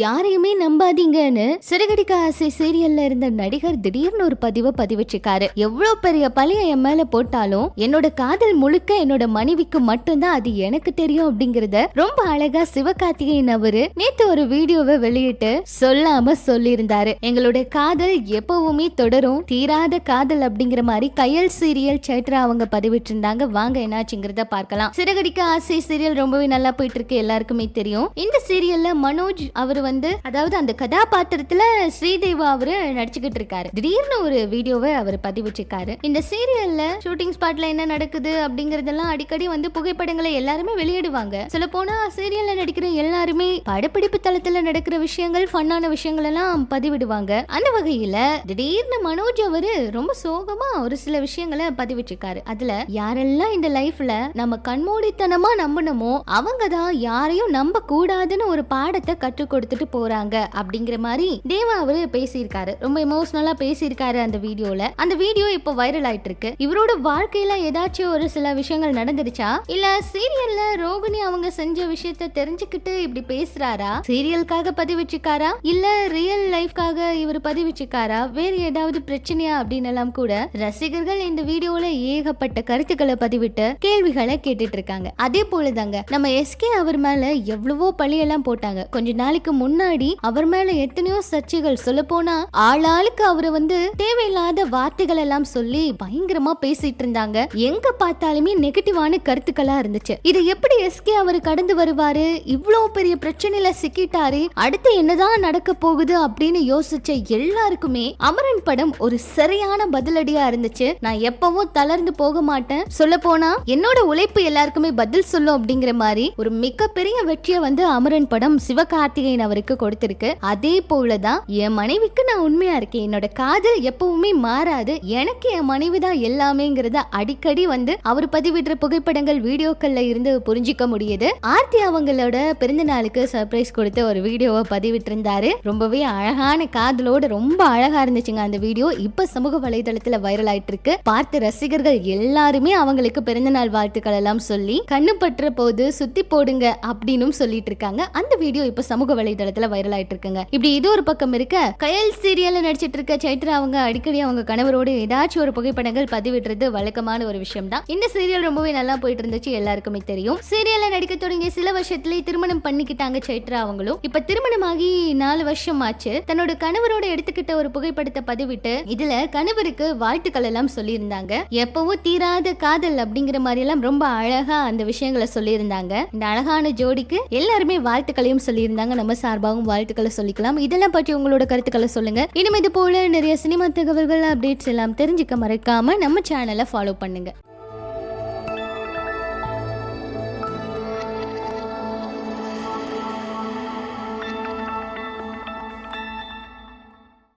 யாரையுமே நம்பாதீங்கன்னு சிறுகடிக்க ஆசை சீரியல்ல இருந்த நடிகர் திடீர்னு ஒரு பதிவை பதிவிச்சிருக்காரு. எவ்வளவு பெரிய பழைய என் மேல போட்டாலும் என்னோட காதல் முழுக்க என்னோட மனைவிக்கு மட்டும்தான் அது எனக்கு தெரியும் அப்படிங்கறத ரொம்ப அழகா சிவகார்த்திகேயன் அவரு நேத்து ஒரு வீடியோவை வெளியிட்டு சொல்லாம சொல்லியிருந்தாரு. எங்களுடைய காதல் எப்பவுமே தொடரும் தீராத காதல் அப்படிங்கிற மாதிரி கையல் சீரியல் சேட்ரா அவங்க பதிவிட்டிருந்தாங்க. வாங்க என்னாச்சுங்கிறத பார்க்கலாம். சிறகடிக்க ஆசை சீரியல் ரொம்பவே நல்லா போயிட்டு இருக்கு. எல்லாருக்குமே தெரியும். இந்த சீரியல்ல மனோஜ் அவர் வந்து அதாவது அந்த கதாபாத்திரத்துல ஸ்ரீதேவா அவரு நடிச்சுக்கிட்டு இருக்காரு. திடீர்னு ஒரு வீடியோவை அவர் பதிவிட்டிருக்காரு இந்த சீரியல்ல ஷூட்டிங் ஸ்பாட்ல என்ன நடக்குது அப்படிங்கறதெல்லாம் அடிக்கடி வந்து புகைப்படங்களை எல்லாருமே வெளியிடுவாங்க. சொல்ல போனா சீரியல்ல நடிக்கிற எல்லாருமே படப்பிடிப்பு தளத்துல நடக்கிற விஷயங்கள் ஃபன்னான விஷயங்கள் எல்லாம் பதிவிடுவாங்க. அந்த வகையில திடீர்னு மனோஜ் அவரு ரொம்ப சோகமா ஒரு சில விஷயங்களை பதிவிட்டிருக்காரு அதுல யாரெல்லாம் இந்த லைஃப்ல நம்ம கண்மூடித்தனமா நம்பணுமோ அவங்க தான் யாரையும் நம்ப கூடாதுன்னு ஒரு பாடத்தை கற்றுக் கொடுத்துட்டு போறாங்க அப்படிங்கிற மாதிரி தேவா அவரு பேசியிருக்காரு. ரொம்ப எமோஷனலா பேசியிருக்காரு அந்த வீடியோல. அந்த வீடியோ இப்போ வைரல் ஆயிட்டு இருக்கு இவரோட வாழ்க்கையில ஏதாச்சும் ஒரு சில விஷயங்கள் நடந்துருச்சா? இல்ல சீரியல்ல ரோகிணி அவங்க செஞ்ச விஷயத்த தெரிஞ்சுக்கிட்டு இப்படி பேசுறாரா? சீரியலுக்காக பதிவிச்சிருக்காரா இல்ல ரியல் லைஃப்காக இவர் பதிவிச்சிருக்காரா வேற ஏதாவது பிரச்சனையா அப்படின்னு எல்லாம் கூட ரசிகர்கள் இந்த வீடியோல ஏகப்பட்ட கருத்துக்களை பதிவிட்டு கேள்விகளை கேட்டுட்டு இருக்காங்க. அதே போலதாங்க நம்ம எஸ்கே அவர் மேல எவ்வளவோ பழியெல்லாம் போட்டாங்க. கொஞ்ச நாளைக்கு முன்னாடி அவர் மேல எத்தனையோ சர்ச்சைகள் சொல்ல போனா ஆளாளுக்கு அவரை வந்து தேவையில்லாத வார்த்தைகள் எல்லாம் சொல்லி பயங்கரமா பேசிட்டு இருந்தாங்க. எங்க பார்த்தாலுமே நெகட்டிவான கருத்துக்களா இருந்துச்சு. இதை எப்படி எஸ்கே அவர் கடந்து வருவாரு? இவ்வளவு பெரிய பிரச்சனையில சிக்கிட்டாரு. அடுத்து என்னதான் நடக்க போகுது அப்படின்னு யோசிச்ச எல்லாருக்குமே அமரன் படம் ஒரு சரியான பதிலடியா இருந்துச்சு. நான் எப்பவும் தளர்ந்து போக மாட்டேன். சொல்ல போனா என்னோட உழைப்பு எல்லாருக்குமே பதில் சொல்லும் அப்படிங்கிற மாதிரி ஒரு மிகப்பெரிய வெற்றியை வந்து அமரன் படம் சிவகார்த்திகேயன் அவருக்கு கொடுத்திருக்கு. அதே போலதான் என் மனைவிக்கு நான் உண்மையா இருக்கேன். என்னோட காதல் எப்பவுமே மாறாது. எனக்கு என் மனைவி தான் எல்லாமேங்கிறத அடிக்கடி வந்து அவர் பதிவிடுற புகைப்படங்கள் வீடியோக்கள்ல இருந்து புரிஞ்சிக்க முடியுது. ஆர்த்தி அவங்களோட பிறந்த நாளுக்கு சர்ப்ரைஸ் கொடுத்து ஒரு வீடியோவை பதிவிட்டு இருந்தாரு ரொம்பவே அழகான காதலோட ரொம்ப அழகா இருந்துச்சுங்க அந்த வீடியோ. இப்ப சமூக வலைதளத்துல வைரல் ஆயிட்டு இருக்கு பார்த்த ரசிகர்கள் எல்லாருமே அவங்களுக்கு பிறந்தநாள் வாழ்த்துக்கள் எல்லாம் சொல்லி கண்ணு பற்ற போது சுத்தி போடுங்க அப்படின்னு சொல்லிட்டு இருக்காங்க அந்த வீடியோ இப்ப சமூக வலைதளத்துல வைரல் ஆயிட்டு இருக்குங்க இப்படி இது ஒரு பக்கம் இருக்க கயல் சீரியல்ல நடிச்சிட்டு இருக்க சைத்ரா அவங்க அடிக்கடி அவங்க கணவரோடு ஏதாச்சும் ஒரு புகைப்படங்கள் பதிவிடுறது வழக்கமான ஒரு விஷயம் தான் இந்த சீரியல் ரொம்பவே நல்லா போயிட்டு இருந்துச்சு எல்லாருக்குமே தெரியும். சீரியல்ல நடிக்க தொடங்கிய சில வருஷத்துலயே திருமணம் பண்ணிக்கிட்டாங்க சைத்ரா அவங்களும். இப்ப திருமணமாகி நாலு வருஷம் ஆச்சு. தன்னோட கணவரோட எடுத்துக்கிட்ட ஒரு புகைப்படத்தை பதிவிட்டு இதுல கணவருக்கு வாழ்த்துக்கள் எல்லாம் சொல்லியிருந்தாங்க. எப்பவும் தீராத காதல் அப்படிங்கிற மாதிரி எல்லாம் ரொம்ப அழகா அந்த விஷயங்களை சொல்லியிருந்தாங்க. இந்த அழகான ஜோடிக்கு எல்லாருமே வாழ்த்துக்களையும் சொல்லியிருந்தாங்க. நம்ம சார்பாகவும் வாழ்த்துக்களை சொல்லிக்கலாம். இதெல்லாம் பற்றி உங்களோட கருத்துக்களை சொல்லுங்க. இனிமே இது போல நிறைய சினிமா தகவல்கள் அப்டேட்ஸ் எல்லாம் தெரிஞ்சுக்க மறக்காம நம்ம சேனலை ஃபாலோ பண்ணுங்க.